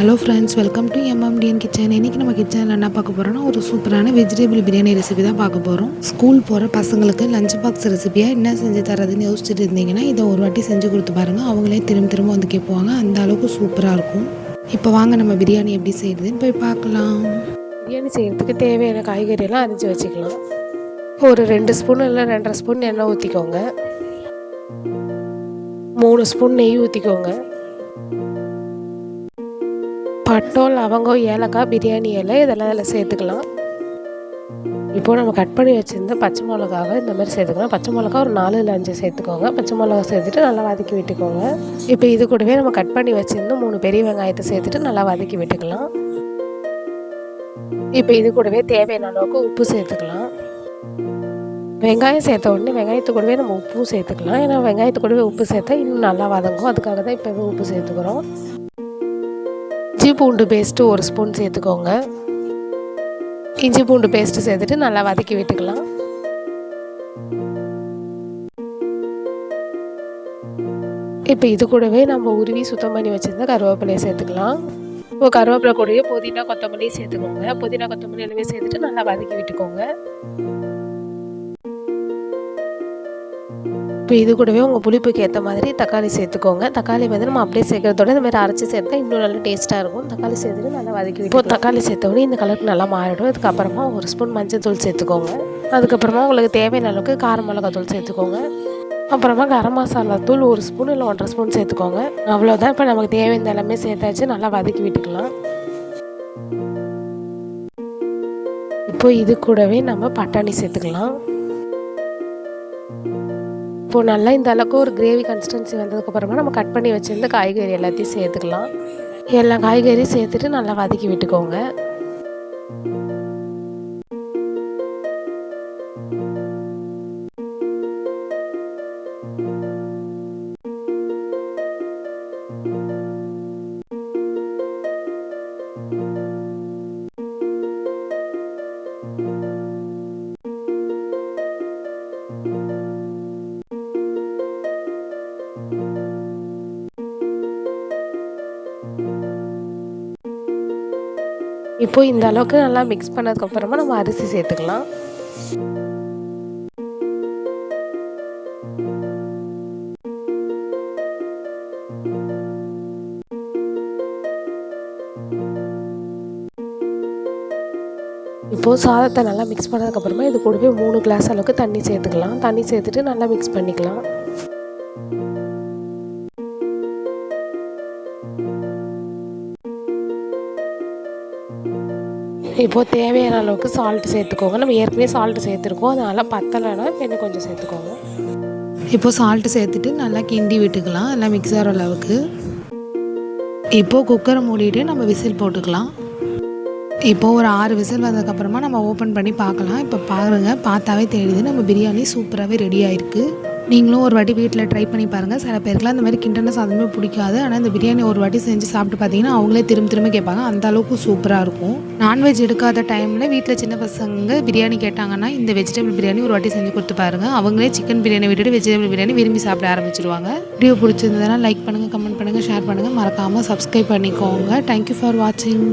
Hello friends welcome to MMTN kitchen இன்றைக்கி நம்ம கிச்சனில் என்ன பார்க்க போகிறோம்னா ஒரு சூப்பரான வெஜிடபிள் பிரியாணி ரெசிபி தான் பார்க்க போகிறோம் ஸ்கூல் போகிற பசங்களுக்கு லஞ்ச் பாக்ஸ் ரெசிபியாக என்ன செஞ்சு தரதுன்னு யோசிச்சுட்டு இருந்தீங்கன்னா இதை ஒரு வாட்டி செஞ்சு கொடுத்து பாருங்கள் அவங்களே திரும்ப திரும்ப வந்து கேட்போவாங்க அந்த அளவுக்கு சூப்பராக இருக்கும். இப்போ வாங்க நம்ம பிரியாணி எப்படி செய்யுதுன்னு போய் பார்க்கலாம். பிரியாணி செய்கிறதுக்கு தேவையான காய்கறியெல்லாம் அரிஞ்சு வச்சுக்கலாம். ஒரு ரெண்டு ஸ்பூன் இல்லை ரெண்டரை ஸ்பூன் எண்ணெய் ஊற்றிக்கோங்க மூணு ஸ்பூன் நெய் ஊற்றிக்கோங்க பட்டம் லவங்கம் ஏலக்காய் பிரியாணி இலை இதெல்லாம் அதில் சேர்த்துக்கலாம். இப்போது நம்ம கட் பண்ணி வச்சுருந்த பச்சை மிளகாவை இந்த மாதிரி சேர்த்துக்கலாம். பச்சை மிளகா ஒரு நாலு இல்லை அஞ்சு சேர்த்துக்கோங்க. பச்சை மிளகா சேர்த்துட்டு நல்லா வதக்கி விட்டுக்கோங்க. இப்போ இது கூடவே நம்ம கட் பண்ணி வச்சுருந்து மூணு பெரிய வெங்காயத்தை சேர்த்துட்டு நல்லா வதக்கி விட்டுக்கலாம். இப்போ இது கூடவே தேவையான அளவுக்கு உப்பு சேர்த்துக்கலாம். வெங்காயம் சேர்த்த உடனே வெங்காயத்து கூடவே நம்ம உப்பும் சேர்த்துக்கலாம். ஏன்னா வெங்காயத்து கூடவே உப்பு சேர்த்தா இன்னும் நல்லா வதங்கும். அதுக்காக தான் இப்போ உப்பு சேர்த்துக்கிறோம். இஞ்சி பூண்டு பேஸ்ட்டு ஒரு ஸ்பூன் சேர்த்துக்கோங்க. இஞ்சி பூண்டு பேஸ்ட்டு சேர்த்துட்டு நல்லா வதக்கி விட்டுக்கலாம். இப்போ இது கூடவே நம்ம உருவி சுத்தம் பண்ணி வச்சுருந்தா கருவேப்பிலையை சேர்த்துக்கலாம். இப்போ கருவேப்பிலை கூடவே புதினா கொத்தமல்லியும் சேர்த்துக்கோங்க. புதினா கொத்தமல்லி எல்லாமே சேர்த்துட்டு நல்லா வதக்கி விட்டுக்கோங்க. இப்போ இது கூடவே உங்கள் புளிப்புக்கு ஏற்ற மாதிரி தக்காளி சேர்த்துக்கோங்க. தக்காளி வந்து நம்ம அப்படியே சேர்க்கறதோட இந்த மாதிரி அரைச்சி சேர்த்தா இன்னும் நல்லா டேஸ்ட்டாக இருக்கும். தக்காளி சேர்த்துட்டு நல்லா வதக்கி இப்போ தக்காளி சேர்த்தோடனே இந்த கலருக்கு நல்லா மாறிடும். அதுக்கப்புறமா ஒரு ஸ்பூன் மஞ்சள் தூள் சேர்த்துக்கோங்க. அதுக்கப்புறமா உங்களுக்கு தேவையான அளவுக்கு கார மிளகாத்தூள் சேர்த்துக்கோங்க. அப்புறமா கரம் மசாலா தூள் ஒரு ஸ்பூன் இல்லை ஒன்றரை ஸ்பூன் சேர்த்துக்கோங்க. அவ்வளோதான் இப்போ நமக்கு தேவையான எல்லாமே சேர்த்தாச்சு. நல்லா வதக்கி விட்டுக்கலாம். இப்போ இது கூடவே நம்ம பட்டாணி சேர்த்துக்கலாம். இப்போது நல்லா இந்த அளவுக்கு ஒரு கிரேவி கன்சிஸ்டன்சி வந்ததுக்கப்புறமா நம்ம கட் பண்ணி வச்சுருந்த காய்கறி எல்லாத்தையும் சேர்த்துக்கலாம். எல்லா காய்கறியும் சேர்த்துட்டு நல்லா வதக்கி விட்டுக்கோங்க. இப்போ இந்த அளவுக்கு நல்லா மிக்ஸ் பண்ணதுக்கப்புறமா நம்ம அரிசி சேர்த்துக்கலாம். இப்போது சாதத்தை நல்லா மிக்ஸ் பண்ணதுக்கப்புறமா இது கூடவே மூணு கிளாஸ் அளவுக்கு தண்ணி சேர்த்துக்கலாம். தண்ணி சேர்த்துட்டு நல்லா மிக்ஸ் பண்ணிக்கலாம். இப்போது தேவையான அளவுக்கு சால்ட் சேர்த்துக்கோங்க. நம்ம ஏற்கனவே சால்ட்டு சேர்த்துருக்கோம். அதனால் பத்தலைன்னா இப்போ இன்னும் கொஞ்சம் சேர்த்துக்கோங்க. இப்போது சால்ட்டு சேர்த்துட்டு நல்லா கிண்டி விட்டுக்கலாம். எல்லாம் மிக்சர் அளவுக்கு. இப்போது குக்கரை மூடிட்டு நம்ம விசில் போட்டுக்கலாம். இப்போது ஒரு ஆறு விசில் வந்ததுக்கப்புறமா நம்ம ஓப்பன் பண்ணி பார்க்கலாம். இப்போ பாருங்கள் பார்த்தாவே தெரியுது. நம்ம பிரியாணி சூப்பராகவே ரெடி ஆயிருக்கு. நீங்களும் ஒரு வாட்டி வீட்டில் ட்ரை பண்ணி பாருங்கள் சில பேருக்குலாம் இந்த மாதிரி கிண்டன சாதமே பிடிக்காது. ஆனால் இந்த பிரியாணி ஒரு வாட்டி செஞ்சு சாப்பிட்டு பார்த்தீங்கன்னா அவங்களே திரும்ப திரும்ப கேட்பாங்க. அந்த அளவுக்கு சூப்பராக இருக்கும். நான்வெஜ் எடுக்காத டைமில் வீட்டில் சின்ன பசங்க பிரியாணி கேட்டாங்கன்னா இந்த வெஜிடபிள் பிரியாணி ஒரு வாட்டி செஞ்சு கொடுத்து பாருங்கள் அவங்களே சிக்கன் பிரியாணி விட்டுட்டு வெஜிடபிள் பிரியாணி விரும்பி சாப்பிட ஆரம்பிச்சிருவாங்க. வீடியோ பிடிச்சிருந்ததுன்னா லைக் பண்ணுங்கள் கமெண்ட் பண்ணுங்கள் ஷேர் பண்ணுங்கள் மறக்காமல் சப்ஸ்கிரைப் பண்ணிக்கோங்க. தேங்க்யூ ஃபார் வாட்சிங்